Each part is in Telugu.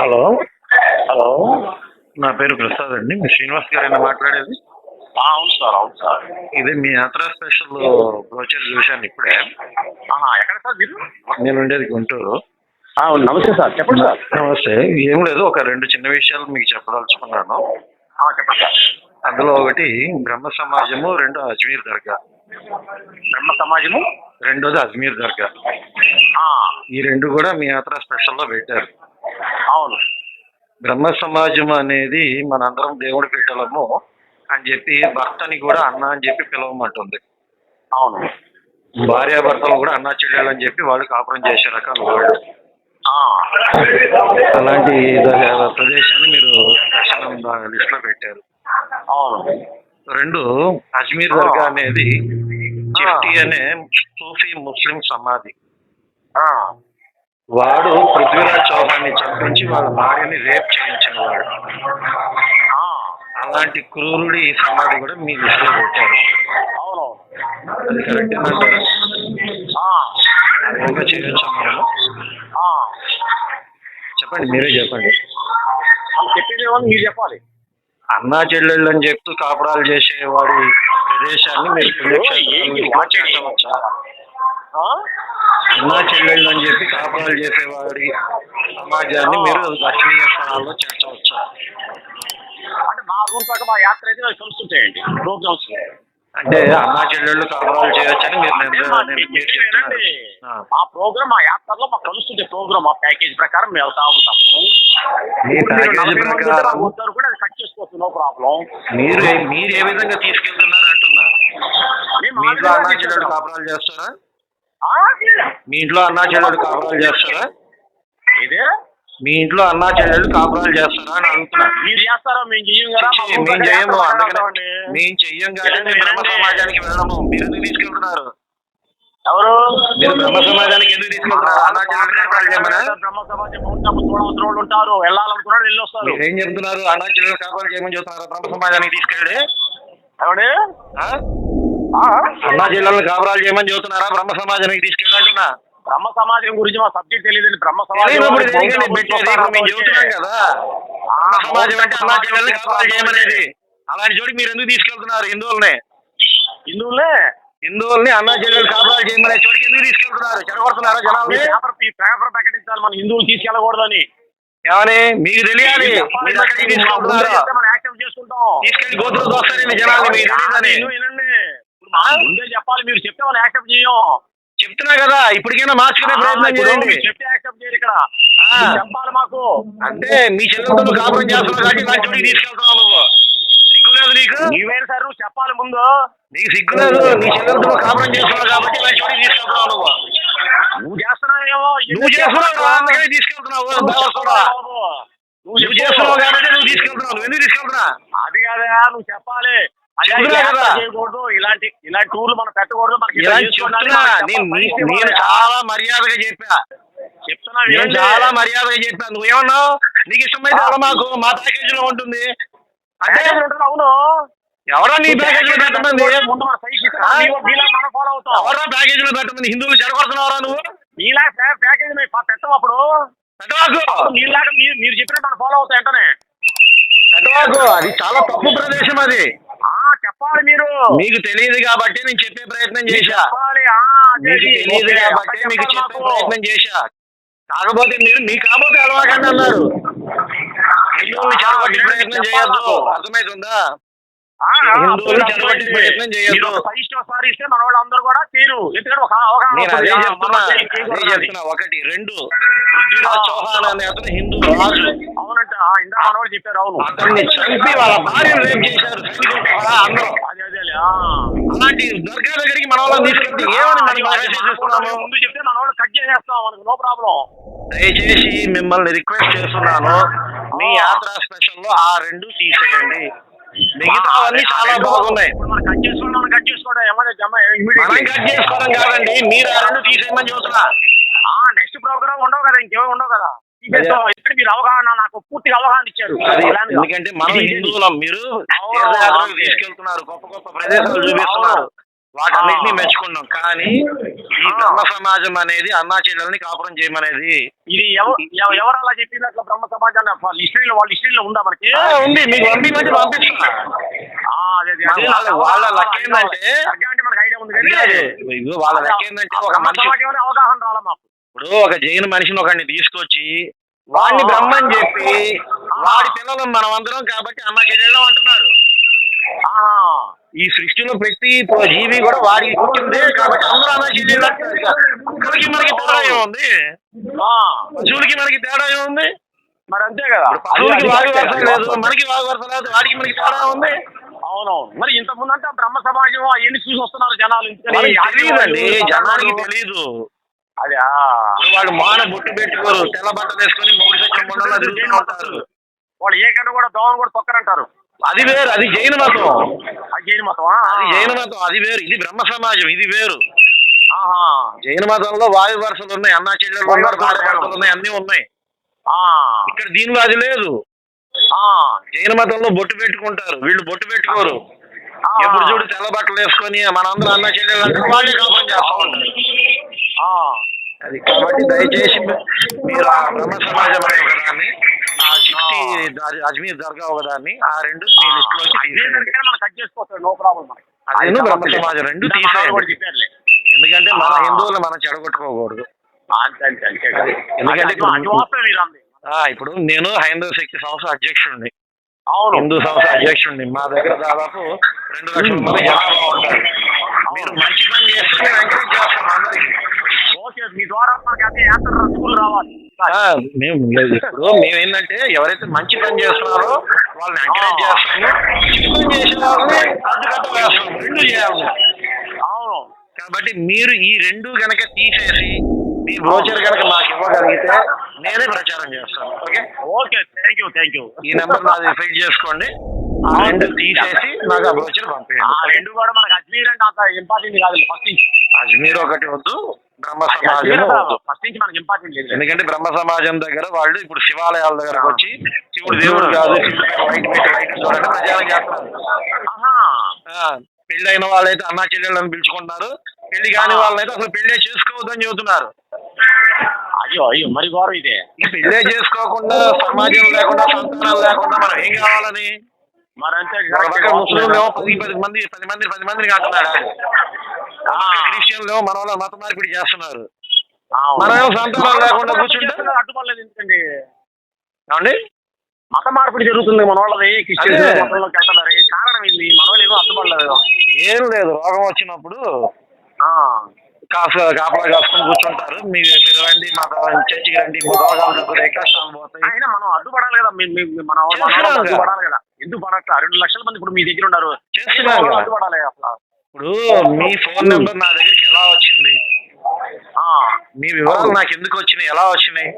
హలో. హలో. నా పేరు ప్రసాద్ అండి. మీ శ్రీనివాస్ గారైనా మాట్లాడేది? అవును సార్ అవును సార్. ఇది మీ యాత్రా స్పెషల్ బ్రోచర్ చూశాను ఇప్పుడే. ఎక్కడ సార్ మీరు? నేను ఉండేది గుంటూరు. నమస్తే సార్. చెప్పండి సార్. నమస్తే. ఏం లేదు ఒక రెండు చిన్న విషయాలు మీకు చెప్పదలుచుకున్నాను. చెప్పండి సార్. అందులో ఒకటి బ్రహ్మ సమాజము రెండు అజ్మీర్ దర్గా. బ్రహ్మ సమాజము? రెండోది అజ్మీర్ దర్గా. ఈ రెండు కూడా మీ యాత్రా స్పెషల్లో పెట్టారు. అవును. బ్రహ్మ సమాజం అనేది మనందరం దేవుడి బిడ్డలము అని చెప్పి భర్తని కూడా అన్న అని చెప్పి పిలవమంటుంది. అవును. భార్యాభర్తలు కూడా అన్నా చెల్లెలని చెప్పి వాళ్ళు కాపురం చేసే రకాలు వాళ్ళు. అలాంటి ప్రదేశాన్ని మీరు దర్శనం లిస్ట్లో పెట్టారు. అవును. రెండు అజ్మీర్ దర్గా అనేది చిఫ్టీ అనే సూఫీ ముస్లిం సమాధి. వాడు పృథ్వీరాజ్ చౌహాన్ని చంపించి వాళ్ళ భార్యని రేప్ చేయించిన వాడు. అలాంటి క్రూరుడి సమాధి కూడా మీ లిస్ట్లో పెట్టారు అది కరెక్ట్ చేయొచ్చు. చెప్పండి మీరే చెప్పండి. మీరు చెప్పాలి. అన్నా చెల్లెళ్ళు అని చెప్తూ కాపురాలు చేసేవాడి ప్రదేశాన్ని మీరు ఆ? అన్నా చెల్లెళ్ళు అని చెప్పి కాపురాలు చేసేవాడి సమాజాన్ని మీరు దర్శనీయ స్థలాల్లో చేర్చవచ్చా. అంటే మా రూల్ ప్రకారం మా యాత్ర అయితే కలుస్తుంటాయండి ప్రోగ్రామ్స్ అంటే అన్నా చెల్లెళ్ళు కాపురాలు చేయొచ్చని మీరు. ఆ. ప్రోగ్రామ్ మా యాత్రలో మాకు కలుస్తుంటే ప్రోగ్రామ్ మా ప్యాకేజ్ ప్రకారం మేము వెళ్తా ఉంటాము. మీ ఉంటే కూడా అది కట్ చేసుకోవచ్చు నో ప్రాబ్లం. మీరు మీరు ఏ విధంగా తీసుకెళ్తున్నారు అంటున్నా మీ ఇంట్లో అన్నా చెల్లెళ్ళు కాపురాలు చేస్తారా? మీ ఇంట్లో అన్నా చెల్లెళ్ళు కాపురాలు చేస్తారా? ఇదే మీ ఇంట్లో అన్నా చెల్లెళ్ళు కాపురాలు చేస్తారా అని అడుగుతున్నా మీరు చేస్తారో మేము చెయ్యం కదా మేము చెయ్యము అందుకనే. మేము చెయ్యం కానీ మేము బ్రహ్మ సమాజానికి వెళ్ళము. మీరు ఎందుకు తీసుకెళ్తున్నారు? ఎవరు? మీరు బ్రహ్మ సమాజానికి ఎందుకు తీసుకెళ్తున్నారు? అన్నా చెల్లెళ్ళు కాపురాలు చేయమనా? బ్రహ్మ సమాజం చూడవలసిన ఉంటారు. వెళ్ళాలనుకున్నాడు వెళ్ళి వస్తారు ఏం చెప్తున్నారు? అన్నా చెల్లెళ్ళు కాపురాలు చేయమని చెప్తున్నారా? బ్రహ్మ సమాజానికి తీసుకెళ్ళి? ఎవడు? అన్నా చెల్లెళ్ళు కాపురాలు చేయమని చెబుతున్నారా? బ్రహ్మ సమాజానికి తీసుకెళ్ళి అంటున్నా బ్రహ్మ సమాజం గురించి మా సబ్జెక్ట్ తెలియదు బ్రహ్మ సమాజం మేము చెబుతున్నాం కదా. అంటే అన్నా చెల్లెళ్ళు కాపురాలు చేయమనేది. అలాంటి చోటికి మీరు ఎందుకు తీసుకెళ్తున్నారు హిందువుల్ని? హిందువులే హిందువుల్ని అన్నా చెల్లెళ్ళు కాపురాలు చేయమనే చోటికి ఎందుకు తీసుకెళ్తున్నారు? చెడగొడుతున్నారా ఈ జనాల్ని పేపర్ ప్రకటించాలి మన హిందువులు తీసుకెళ్ళకూడదని. ఏమని? మీకు తెలియాలి. తీసుకెళ్ళి గోతులు దోస్తారని జనాల్ని మీకు తెలియదని విను, వినండి ఇప్పుడు మా ముందే చెప్పాలి మీరు చెప్తే మనం యాక్సెప్ట్ చేయం చెప్తున్నా కదా ఇప్పటికైనా మార్చుకునే ప్రయత్నం చేయండి. చెప్తే యాక్సెప్ట్ చేయరు ఇక్కడ. చెప్పాలి మాకు. అంటే మీ చెల్లెలతో కాపురం చేస్తున్నావు కాబట్టి నా చోటికి తీసుకెళ్తున్నావు నువ్వు. సిగ్గులేదు నీకు? నీవేరు సార్ నువ్వు చెప్పాలి ముందు. నీకు సిగ్గులేదు నీ చెల్లెలతో కాపురం చేస్తున్నావు కాబట్టి నా చోటికి తీసుకెళ్తున్నావు నువ్వు. నువ్వు చేస్తున్నావేమో? నువ్వు చేస్తున్నావు అందుకనే తీసుకెళ్తున్నావు నువ్వు. చేస్తున్నావు కాబట్టి నువ్వు తీసుకెళ్తున్నావు నువ్వు ఎందుకు తీసుకెళ్తున్నా అది కాదా నువ్వు చెప్పాలి. ఇలాంటి ఇలాంటి టూర్లు మనం పెట్టకూడదు మనకి నేను చాలా మర్యాదగా చెప్పా. చెప్తున్నా నేను. చాలా మర్యాదగా చెప్పా. నువ్వేమన్నావు? నీకు ఇష్టమైతే అలా మాకు మా ప్యాకేజ్లో ఉంటుంది. అంటే అవును. ఎవరో నీ ప్యాకేజ్లో పెట్టమంది? ఎవరో ప్యాకేజ్లో పెట్టమంది? హిందువులు చెడగొడుతున్నారా నువ్వు? ప్యా- ప్యాకేజీ పెట్టం అప్పుడు. మీరు చెప్పినట్టు ఫాలో అవుతాం వెంటనే అది చాలా తప్పు ప్రదేశం అది. చెప్పాలి మీరు. మీకు తెలియదు కాబట్టి నేను చెప్పే ప్రయత్నం చేశా. మీకు. తెలియదు కాబట్టి మీకు చెప్పే. ప్రయత్నం చేశా. కాకపోతే మీరు మీ కాకపోతే అలవాకండి అన్నారు. ప్రయత్నం చేయొద్దు. అర్థమవుతుందా? ఇస్తే మన వాళ్ళు అందరూ కూడా తీరు. ఎందుకంటే ఒక అవగాహన ఒకటి రెండు. చౌహాన్ అనే అతను హిందూ రాజు. అవునంట ఇందా మన వాళ్ళు చెప్పారు అవును. చంపి వాళ్ళ భార్యను రేపు చేశారు. అందరూ. అదే అదే. అలాంటి దర్గా దగ్గరికి మన వాళ్ళని తీసుకెళ్తే ఏమని మనం ముందు చెప్తే మన వాళ్ళు కట్ చేసేస్తాం మనకు నో ప్రాబ్లం. దయచేసి మిమ్మల్ని రిక్వెస్ట్ చేస్తున్నాను. మీ యాత్రా స్పెషల్లో ఆ రెండు తీసేయండి. మిగతావన్నీ చాలా బాగున్నాయి. కట్ చేసుకోవడం కట్ చేసుకోవడం ఏమన్నా జమ మనం కట్ చేసుకోవడం కాదండి. మీరు ఆ రెండు తీసేయమని చెబుతున్నా. నెక్స్ట్ ప్రోగ్రామ్ ఉండవు కదా ఇంకేమీ ఉండవు కదా. ఇక్కడ మీరు అవగాహన నాకు పూర్తిగా అవగాహన ఇచ్చారు. ఎందుకంటే మనం హిందువులం మీరు. తీసుకెళ్తున్నారు గొప్ప గొప్ప ప్రదేశాలు చూపిస్తున్నారు. వాటన్నిటిని. మెచ్చుకున్నాం. కానీ ఈ. బ్రహ్మ సమాజం అనేది అన్నా చెల్లెల్ని కాపురం చేయమనేది ఇది ఎవ- ఎవ- ఎవరు అలా చెప్పిన అట్లా బ్రహ్మ సమాజాన్ని వాళ్ళ హిస్టరీలో వాళ్ళ హిస్టరీలో ఉందా మనకి? ఉంది. మీకు పంపించమంటే పంపిస్తున్నా. వాళ్ళ- లెక్క ఏంటంటే వాళ్ళ లెక్క ఏంటంటే ఒక మనిషి అవగాహన రాలా మాకు. ఇప్పుడు ఒక జైన్ మనిషిని ఒకరిని తీసుకొచ్చి వాడిని. బ్రహ్మని చెప్పి. వాడి పిల్లలు మనం అందరం కాబట్టి అన్న చెల్లెళ్ళు అంటున్నారు. ఆ, ఈ సృష్టిలో ప్రతి జీవి కూడా వాడికి పుట్టిందే కాబట్టి అందరూ ఇక కుక్కలకి మనకి తేడా ఏముంది? పశువులకి మనకి తేడా ఏముంది? మరి అంతే కదా. పశువులకి వాగి వరుస లేదు. మనకి వాగి వరుస లేదు వాడికి మనకి తేడా ఉంది అవునవును. మరి ఇంత ముందు అంటే బ్రహ్మ సమాజం అవన్నీ చూసి వస్తున్నారు జనాలు తెలియదండి జనానికి. తెలియదు అదే వాళ్ళు మాన బొట్టు పెట్టుకోరు తెల్ల బట్టలు వేసుకొని మొగుడు మొండలా తిరుగుతూ ఉంటారు. వాళ్ళు ఏ కన్నా కూడా దోమను కూడా తొక్కరంటారు. అది వేరు అది జైన మతం. అది జైన మతం అది జైన మతం అది వేరు. ఇది బ్రహ్మ సమాజం ఇది వేరు. ఆహా. జైన మతంలో వాయు వరుసలు ఉన్నాయి అన్నా చెల్లెలు ఉన్నాయి. అన్ని ఉన్నాయి. ఇక్కడ దీనిలో అది లేదు. ఆ, జైన మతంలో బొట్టు పెట్టుకుంటారు. వీళ్ళు బొట్టు పెట్టుకోరు. ఎప్పుడు చూడు తెల్ల బట్టలు వేసుకొని మనందరం అన్నా చెల్లెలు అంటే వాళ్ళే చేస్తూ ఉంటారు. ఆ. అది కాబట్టి దయచేసి మీరు ఆ బ్రహ్మ సమాజం అనే ద- అజ్మీర్ దర్గా ఒకదాన్ని ఆ రెండు మీ లిస్ట్లోకి తీసేయండి. కట్ చేసుకోవచ్చు నో ప్రాబ్లం మనకి. అదేను బ్రహ్మ సమాజం రెండు తీసేయండి. ఎందుకంటే మన. హిందువులు మనం చెడగొట్టుకోకూడదు. ఎందుకంటే ఇప్పుడు- నేను హైందవ శక్తి సంస్థ అధ్యక్షుడిని. అవును. హిందూ సంస్థ అధ్యక్షుడిని. మా దగ్గర దాదాపు రెండు లక్షల మంది జనాభా ఉంటారు. మీరు మంచి పని చేస్తే ఎంకరేజ్ చేస్తాం అందరికి మీ ద్వారా స్కూల్ రావాలి. మేము. ఇప్పుడు ఎవరైతే మంచి పని చేస్తున్నారో వాళ్ళని ఎంకరేజ్ చేస్తాము. చెడు పని చేసిన వాళ్ళని అడ్డుకట్ట రెండు చేయాలి. అవును. కాబట్టి మీరు ఈ రెండు గనక తీసేసి మీ బ్రోచర్ గనక మాకు ఇవ్వగలిగితే నేనే ప్రచారం చేస్తాను. Okay? Okay thank you thank you ఈ నెంబర్ నాది ఫిల్ చేసుకోండి. రెండు తీసేసి నాకు ఆ బ్రోచర్ ఆ పంపించండి రెండు కూడా మనకు అజ్మీర్ అంటే అంత ఇంపార్టెంట్ కాదు ఫస్ట్ నుంచి. అజ్మీర్ ఒకటి వద్దు బ్రహ్మ సమాజం వద్దు. ఫస్ట్ నుంచి మనకి ఇంపార్టెంట్ లేదు. ఎందుకంటే బ్రహ్మ సమాజం దగ్గర వాళ్ళు ఇప్పుడు శివాలయాల దగ్గరకు వచ్చి శివుడు దేవుడు కాదు. ప్రచారం ఆహా. ఆ, పెళ్ళైన వాళ్ళైతే అన్నా చెల్లెళ్ళని పిలుచుకుంటున్నారు. పెళ్ళి కాని వాళ్ళైతే అసలు పెళ్ళే చేసుకోవద్దని చెబుతున్నారు. అయ్యో అయ్యో మరి ఘోరం ఇదే. పెళ్ళే చేసుకోకుండా సమాజం లేకుండా సంతానం లేకుండా మనం ఏం కావాలని? మరి అంతే ఒక పక్క ముస్లింలు పది పది మంది పది మంది పది మందిని కాకున్నాడు క్రిస్టియన్లు మన వాళ్ళ మత మార్పిడి చేస్తున్నారు. మనమేమో సంతానం లేకుండా కూర్చుంటే? అడ్డుపడలేదు ఎందుకండి? ఏమండి? మత మార్పిడి జరుగుతుంది మన వాళ్ళది క్రిస్టియన్స్ కారణం ఏంది? మన వాళ్ళు ఏమో అడ్డుపడలేదు. ఏం లేదు రోగం వచ్చినప్పుడు ఆ. కాసు కాపలా కాసుకొని కూర్చుంటారు. మీరు మీరు రండి మా చర్చికి రండి కష్టాలు పోతాయి. మనం అడ్డుపడాలి కదా. మన. అడ్డుపడాలి కదా. ఎందుకు పడట్లా? రెండు లక్షల మంది ఇప్పుడు మీ దగ్గర ఉన్నారు. అడ్డుపడాలి అసలు? ఇప్పుడు మీ ఫోన్ నెంబర్ నా దగ్గరికి ఎలా వచ్చింది? ఆ, మీ వివరాలు నాకు ఎందుకు వచ్చినాయి? ఎలా వచ్చినాయి?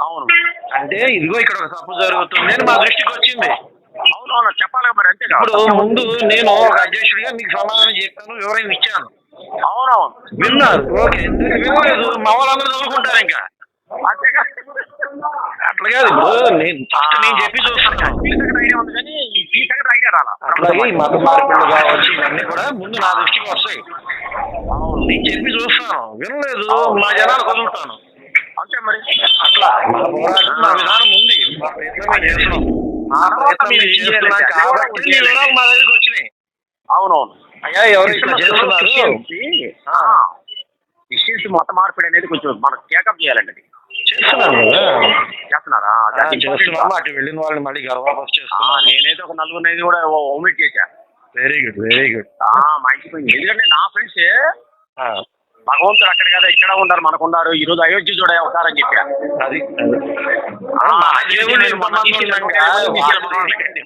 అవును. అంటే ఇదిగో ఇక్కడ ఒక తప్పు జరుగుతుంది అని మా దృష్టికి వచ్చింది. అవును అవును. చెప్పాలి మరి అంతే. ఇప్పుడు ముందు నేను ఒక అధ్యక్షుడిగా మీకు సమాధానం చెప్పాను వివరణ ఇచ్చాను. అవునవును. విన్నారు. ఓకే. వినలేదు మా వాళ్ళందరూ చదువుకుంటారు ఇంకా. అంతే. అట్లా కాదు ఇప్పుడు నేను ఫస్ట్ నేను చెప్పి అట్లాగే ఈ మత మార్పులు కావచ్చు ఇవన్నీ కూడా ముందు నా దృష్టికి వస్తాయి. నేను చెప్పి చూస్తాను. వినలేదు. జనాలు వదులుతాను అంతే మరి. అట్లా. పోరాటం విధానం ఉంది. మా ప్రయత్నం మేము చేస్తున్నాం. మా ప్రయత్నం మేము చేస్తున్నాం కాబట్టి ఈ వివరాలు మా దగ్గరికి వచ్చినాయి. అవునవును. అయ్యా ఎవరు ఇట్లా చేస్తున్నారు? మత మార్పిడి అనేది కొంచెం మనకు టేకప్ చేయాలండి అది. చేస్తున్నాను కదా చేస్తున్నారా. చేస్తున్నాము అటు వెళ్ళిన వాళ్ళని మళ్ళీ గర్వాపస్ ఆ, చేస్తున్నాను నేనైతే ఒక నలుగురిని కూడా ఓమిట్ చేశా. వెరీ గుడ్ వెరీ గుడ్ ఆ, మంచిపోయింది ఎందుకంటే నా ఫ్రెండ్స్ భగవంతుడు అక్కడ కదా ఇక్కడ ఉన్నారు మనకు ఉన్నారు ఈ రోజు అయోధ్య చూడ అవుతారని చెప్పా. అది. ఆ,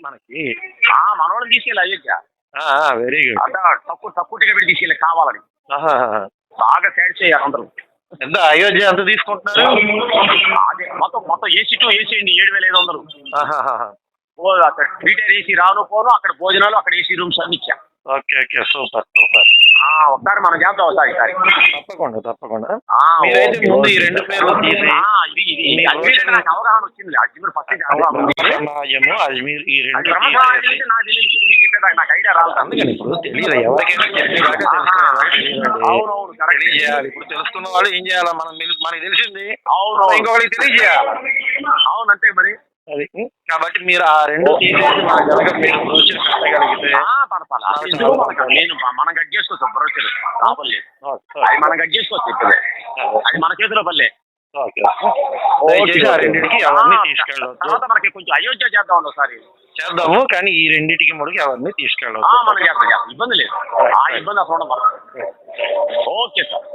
మనకి మనోళ్ళని తీసుకెళ్ళి అయోధ్య. వెరీ గుడ్ అంత తక్కువ తక్కువ టికెట్ పెట్టి తీసుకెళ్ళి కావాలని. బాగా సైడ్ చేయాలి అందరూ. ఎంత అయోధ్య ఎంత తీసుకుంటున్నారు? అదే మొత్తం మొత్తం ఏసీ టు ఏసీ అండి ఏడు వేల ఐదు వందలు. అక్కడ త్రీ టైర్ ఏసీ రాను పోను అక్కడ భోజనాలు అక్కడ ఏసీ రూమ్స్ అన్ని ఇచ్చా. Okay okay. Super super. ఆ, ఒకసారి మనం చేద్దాం ఒకసారి ఈసారి తప్పకుండా తప్పకుండా. మీరైతే ముందు ఈ. రెండు పేర్లు తీసి ఆ, ఇది ఇది మీ అజ్మీర్ బ్రోచర్ నాకు అవగాహన వచ్చింది అజ్మీర్ ఫస్ట్ నుంచి అవగాహన ఉంది. సమాజము అజ్మీర్ ఈ రెండు నాకు ఐడియా రాలేదు అందుకని ఇప్పుడు తెలియదు ఎవరికైనా అవునవును తెలియజేయాలి. ఇప్పుడు తెలుసుకున్న వాళ్ళు ఏం చేయాలి? మనం మనకి తెలిసింది. అవును ఇంకొకరికి తెలియజేయాలి? అవును అంతే మరి. అది. కాబట్టి మీరు ఆ రెండు నేను మనం కట్ చేసుకోవచ్చు బ్రోచర్ అది మనం కట్ చేసుకోవచ్చు ఇప్పుడు అది. మన చేతిలో పల్లె తర్వాత మనకి కొంచెం అయోధ్య చేద్దాం ఒకసారి. చేద్దాము కానీ ఈ రెండింటికి ముడికి ఎవరిని ఆ, తీసుకెళ్ళొద్దు మనం చేస్తాం చేస్తాం ఇబ్బంది లేదు. ఆ ఇబ్బంది అసలు ఉండదు. Okay sir.